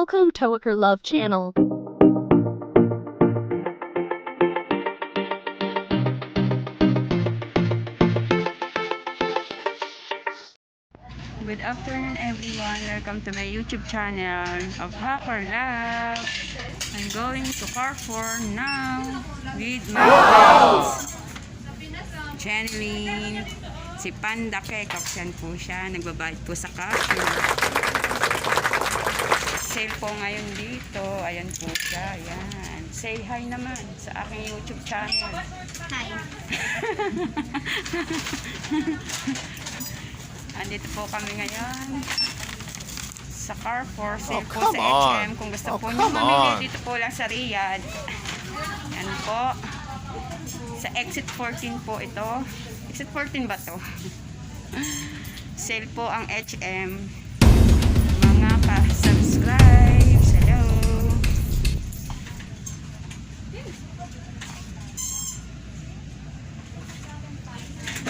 Welcome to our Love channel. Good afternoon everyone. Welcome to my YouTube channel of Hacker Love. I'm going to Carrefour now with my friends. Channeling. Si Panda Kekok. Yan po siya. Nagbabayad po sa Carrefour. Sale po ngayon dito. Ayan po siya. Ayan. Say hi naman sa aking YouTube channel. Hi. Andito po kami ngayon sa Carrefour. Sale Oh, po sa. HM. Kung gusto Oh, po nyo mamili dito po lang sa Riyadh. Yan po. Sa exit 14 po ito. Exit 14 ba to? Sale po ang HM. Mga pa-subscribe. Hello.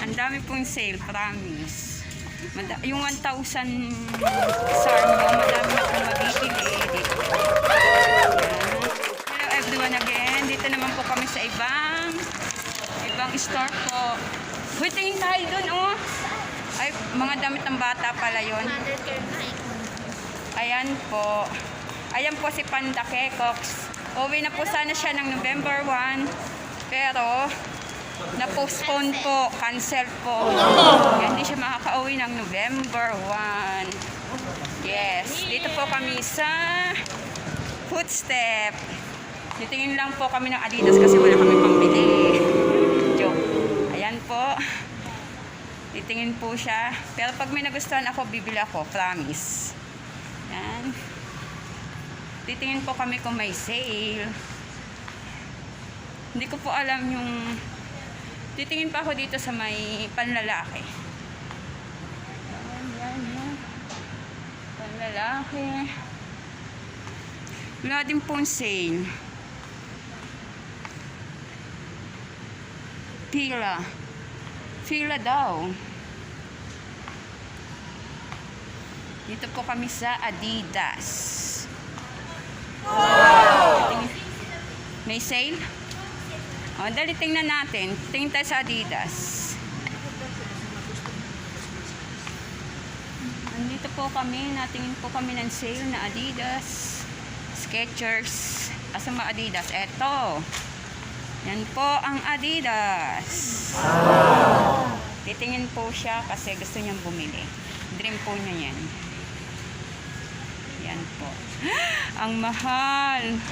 Ang dami pong sale, promise. Mada- yung 1,000 SAR mo, madami na pong mabibili. Hello everyone again. Dito naman po kami sa ibang ibang store po. Uy, tingin tayo dun, oh. Ay, mga damit ng bata pala yon. Mother care Ayan po. Ayan po si Panda Kekox. Uwi na po sana siya ng November 1. Pero, na-postpone po. Cancel po. Kaya hindi siya makaka-uwi ng November 1. Yes. Dito po kami sa Footstep. Titingin lang po kami ng Adidas kasi wala kami pambili. Joke. Ayan po. Titingin po siya. Pero pag may nagustuhan ako, bibili ako. Promise. Titingin po kami kung may sale. Hindi ko po alam yung... Titingin pa ako dito sa may panlalaki. Panlalaki. Wala din pong sale. Pila. Pila daw. Dito po kami sa Adidas. Wow! May sale? O, dali tingnan natin. Tingin tayo sa Adidas. Nandito po kami. Natingin po kami ng sale na Adidas. Skechers. Asa mga Adidas? Eto. Yan po ang Adidas. Titingin po siya kasi gusto niyang bumili. Dream po niya yan. Yan po. Ang mahal.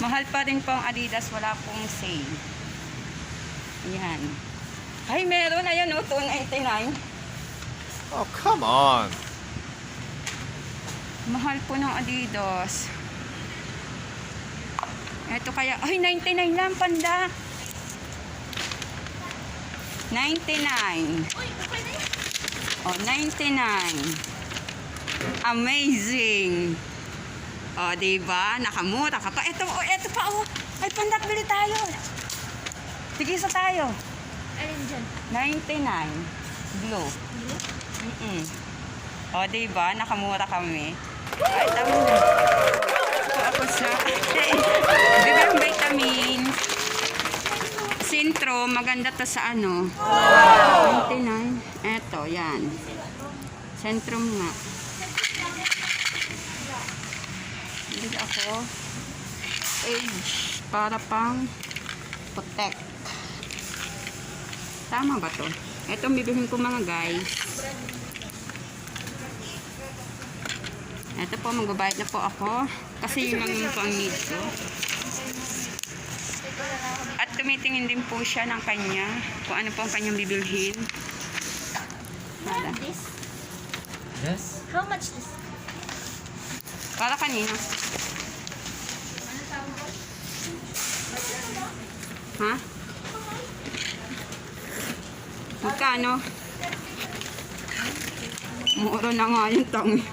Mahal pa rin po ang Adidas. Wala pong sale. Yan. Ay, meron. Ayan o, 299. Oh, come on. Mahal po ng Adidas. Ito kaya, ay 99 lang panda. 99. Oh, 99. Amazing. Oh, di ba? Nakamura ka pa. Ito, oh, ito pa oh. Ay, panda, bili tayo. Sige sa tayo. Alin dyan? 99. Blue. Mm-mm. O, diba? Nakamura kami. Ay, tama na. Ako ako sa... Bibang vitamins. Sintro, maganda to sa ano. 99. Eto, yan. Centrum nga. Bili ako. Age. Para pang protect. Tama ba to? Ito ang bibilhin ko mga guys. Ito po, magbabayad na po ako. Kasi yun lang yung pang need ko. At tumitingin din po siya ng kanya. Kung ano po ang kanyang bibilhin. Nada. This? Yes? How much this? Para kanina. Ha? Magkano? Mura na nga yung tangi.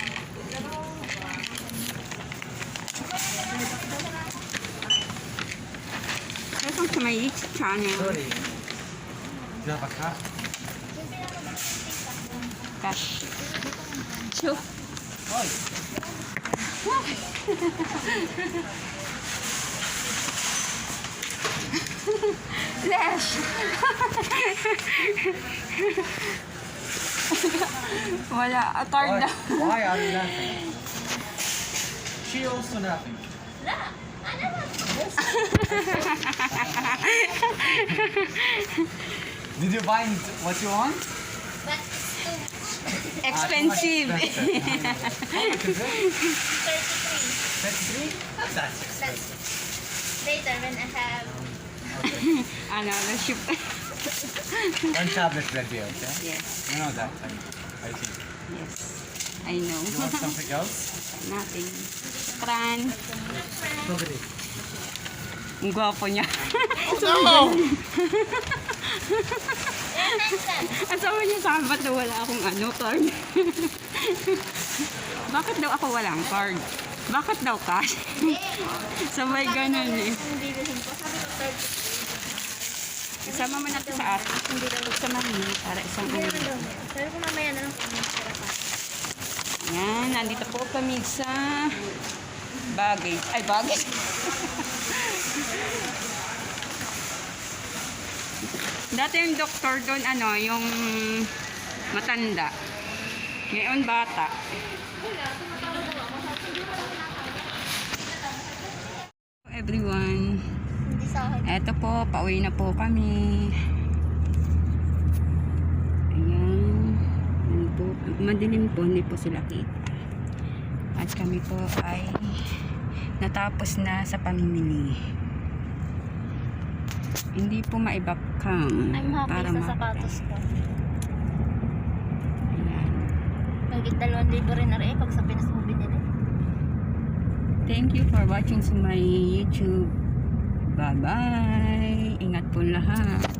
Welcome to my YouTube channel. Do you have a cat? Flash! Wala. A card Why, na. why are you laughing? She also laughing. Did you find what you want? Expensive. How much is it? 33. 33? That's expensive. Later when I have ano, the ship. One tablet ready, okay? yes. You know that. I, I see. Yes. I know. You want something else? Nothing. Tran. Strawberry. Ang gwapo niya. No! Sabi niya sa akin, ba't daw wala akong ano, card? Bakit daw ako walang card? Bakit daw cash? Sabay ganun eh. Yung bibilhin ko. Sabi ko 33. Isama mo na to sa atin. Hindi daw sa marami para isang ano. Sabi ko mamaya na lang kung pa. Yan, nandito po kami sa baggage. Ay, baggage. Dati yung doktor doon, ano, yung matanda. Ngayon, bata. Everyone, eto po, pauwi na po kami. Ayan. Ano po, madilim po, hindi po sila kita. At kami po ay natapos na sa pamimili. Hindi po maibak cam. I'm happy para sa sapatos ko. Ayan. Nagit dalawang libo rin na rin pag sa Pinas mo binili. Thank you for watching sa my YouTube. Bye-bye. Ingat po lahat.